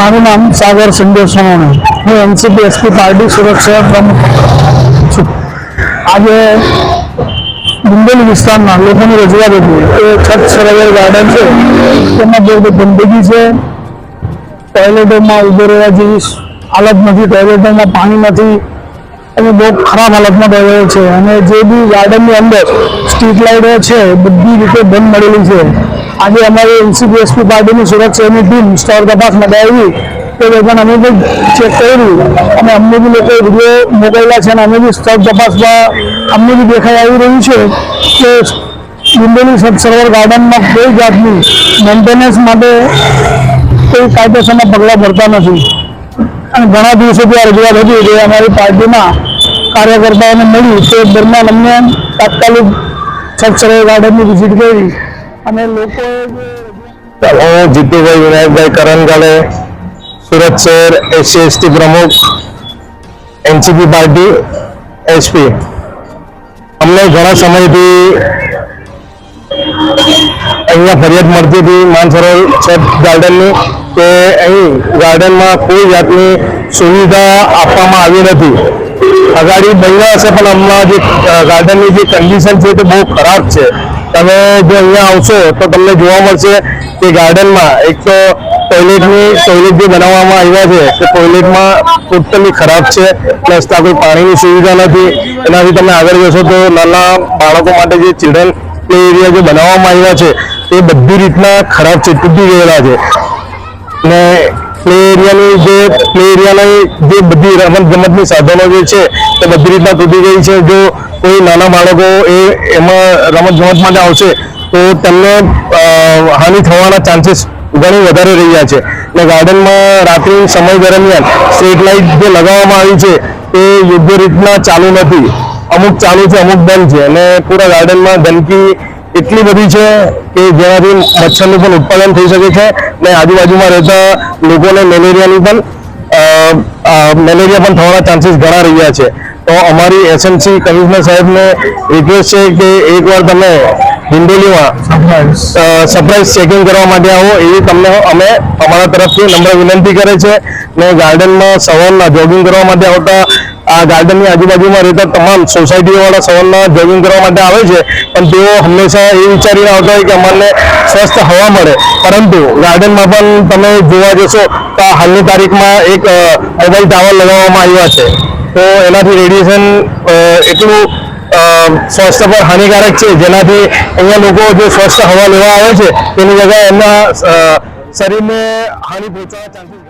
મારું નામ સાગર સંજય સોનોણી હું એનસીપી, એસપી પાર્ટી સુરક્ષા પ્રમુખ છું. આજે બુંદેલી વિસ્તારમાં લોકોની રજૂઆત હતી. એ છત સરોવર ગાર્ડન છે. તેમાં બહુ બધી ગંદકી છે. ટોયલેટોમાં ઊભો રહેવા જેવી હાલત નથી. ટોયલેટોમાં પાણી નથી. અને બહુ ખરાબ હાલતમાં ટોયલેટ છે. અને જે બી ગાર્ડનની અંદર સ્ટ્રીટ લાઇટો છે, બધી રીતે બંધ મળેલી છે. આજે અમારી એનસીપીએસપી પાર્ટીની પાર્ટીની સુરક્ષાની ટીમ સ્થળ તપાસ માટે આવી તે દરમિયાન અમે બી ચેક કર્યું. અને અમને બી લોકોએ વીડિયો મોકલેલા છે અને અમે બી સ્થળ તપાસમાં અમને બી દેખાઈ આવી રહ્યું છે કે બુંદેલી સબ સરોવર ગાર્ડનમાં કોઈ જાતની મેન્ટેનન્સ માટે કોઈ કાયદેસરના પગલાં ભરતા નથી. અને ઘણા દિવસોથી આ રજૂઆત હતી કે અમારી પાર્ટીમાં કાર્યકર્તાઓને મળી તે દરમિયાન અમને તાત્કાલિક સબ ગાર્ડનની વિઝિટ કરી અને લોકોએ હું જીતુભાઈ વિનાયકભાઈ કરણગાલે, સુરત શહેર એસસી એસટી પ્રમુખ, એનસીપી પાર્ટી એસપી. અમને ઘણા સમયથી અહીંયા ફરિયાદ મળતી હતી, માનસરોવર છત ગાર્ડનની. કે અહીં ગાર્ડનમાં કોઈ જાતની સુવિધા આપવામાં આવી નથી. અગાડી બન્યા હશે, પણ હમણાં જે ગાર્ડનની જે કન્ડિશન છે તે બહુ ખરાબ છે. તમે જો અહીંયા આવશો, તો તમને જોવા મળશે કે ગાર્ડનમાં એક તો ટોયલેટની ટોયલેટ જે બનાવવામાં આવ્યા છે, તે ટોયલેટમાં ટોટલી ખરાબ છે પ્લસ ત્યાં કોઈ પાણીની સુવિધા નથી. એનાથી તમે આગળ જશો તો નાના બાળકો માટે જે ચિલ્ડ્રન પ્લે એરિયા જે બનાવવામાં આવ્યા છે, તે બધી રીતના ખરાબ છે, તૂટી ગયેલા છે. ને પ્લે એરિયાની જે પ્લે એરિયાની જે બધી રમત ગમતની સાધનો જે છે, તે બધી રીતના તૂટી ગઈ છે. જો કોઈ નાના બાળકો એ એમાં રમત ગમત માટે આવશે, તો તેમને હાનિ થવાના ચાન્સીસ ઘણી વધારે રહ્યા છે. ને ગાર્ડનમાં રાત્રિ સમય દરમિયાન સ્ટ્રીટ લાઇટ જે લગાવવામાં આવી છે, તે યોગ્ય રીતના ચાલુ નથી. અમુક ચાલુ છે, અમુક બંધ છે. અને પૂરા ગાર્ડનમાં ગંદકી એટલી બધી છે કે જેનાથી મચ્છરનું પણ ઉત્પાદન થઈ શકે છે ને આજુબાજુમાં રહેતા લોકોને મેલેરિયાની પણ મેલેરિયા પણ થવાના ચાન્સીસ ઘણા રહ્યા છે. તો અમારી એસએમસી કમિશનર સાહેબને રિક્વેસ્ટ છે કે એકવાર તમે હિંડોલીમાં સરપ્રાઇઝ ચેકિંગ કરવા માટે આવો એવી તમને અમે અમારા તરફથી નમ્ર વિનંતી કરે છે ને ગાર્ડનમાં સવારના જોગિંગ કરવા માટે આવતા આ ગાર્ડનની આજુબાજુમાં રહેતા તમામ સોસાયટીવાળા સવારના જોગિંગ કરવા માટે આવે છે. પણ તેઓ હંમેશા એ વિચારીને આવતા હોય કે અમને સ્વસ્થ હવા મળે. પરંતુ ગાર્ડનમાં પણ તમે જોવા જશો તો હાલની તારીખમાં એક મોબાઈલ ટાવર લગાવવામાં આવ્યા છે. તો એનાથી રેડિયેશન એટલું સ્વસ્થ પર હાનિકારક છે. જેનાથી અહીંયા લોકો જે સ્વસ્થ હવા લેવા આવે છે, તેની જગ્યાએ એમના શરીરને હાનિ પહોંચવા ચાન્સીસ